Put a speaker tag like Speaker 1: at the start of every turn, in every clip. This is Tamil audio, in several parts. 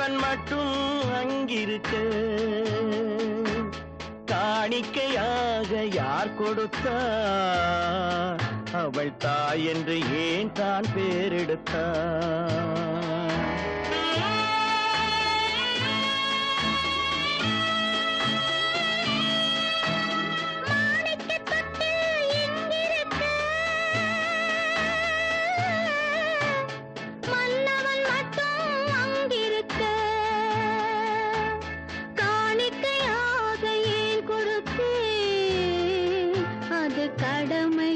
Speaker 1: மன்னவன் மட்டும் அங்கிருக்க. காணிக்கையாக யார் கொடுத்தா? அவள் தாய் என்று ஏன் தான்
Speaker 2: பேரெடுத்தான் கடமை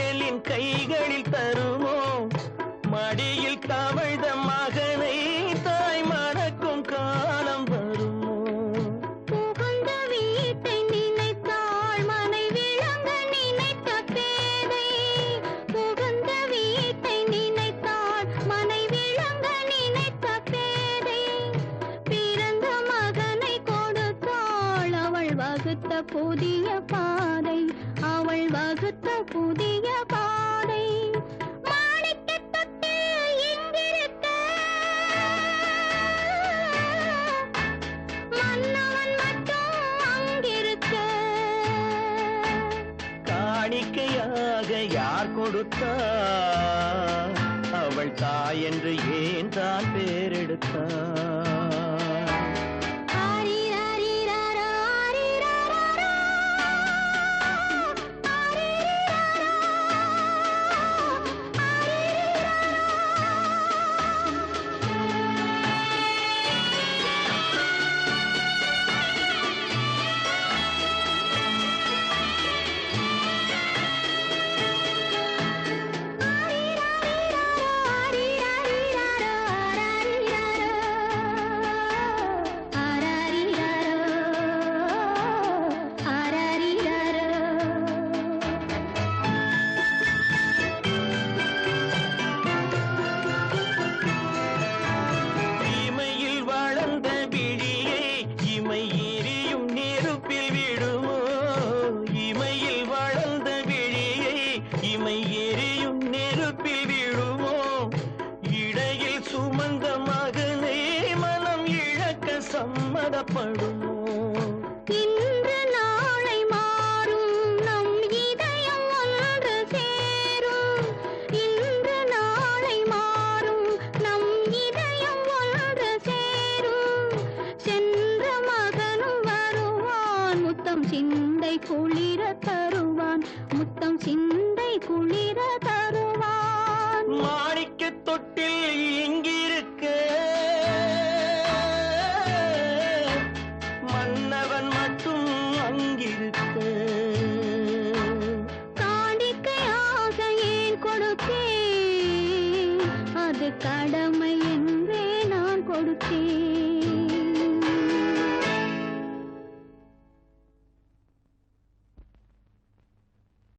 Speaker 1: மகளின் கைகளில் தருமோ? மடியில் தவழ்ந்த மகனை தாய் மறக்கும் காலம் வருமோ?
Speaker 2: புகுந்த வீட்டை நினைத்தாள் மனை விளங்க நினைத்த பேதை. புகுந்த வீட்டை நினைத்தாள் மனை விளங்க நினைத்த பேதை. பிறந்த மகனை கொடுத்தாள் அவள் வகுத்த புதிய
Speaker 1: பா யார் அவள் தாய் என்று ஏன் தான் பேரெடுத்தார் சம்மதப்படுமோ?
Speaker 2: இன்று நாளை மாறும். நம் இதயம் ஒன்று சேரும். இன்று நாளை மாறும். நம் இதயம் ஒன்று சேரும். சென்ற மகனும் வருவான். முத்தம் சிந்தை குளிர தருவான். முத்தம் சிந்தை குளிர தருவான். కొడుతే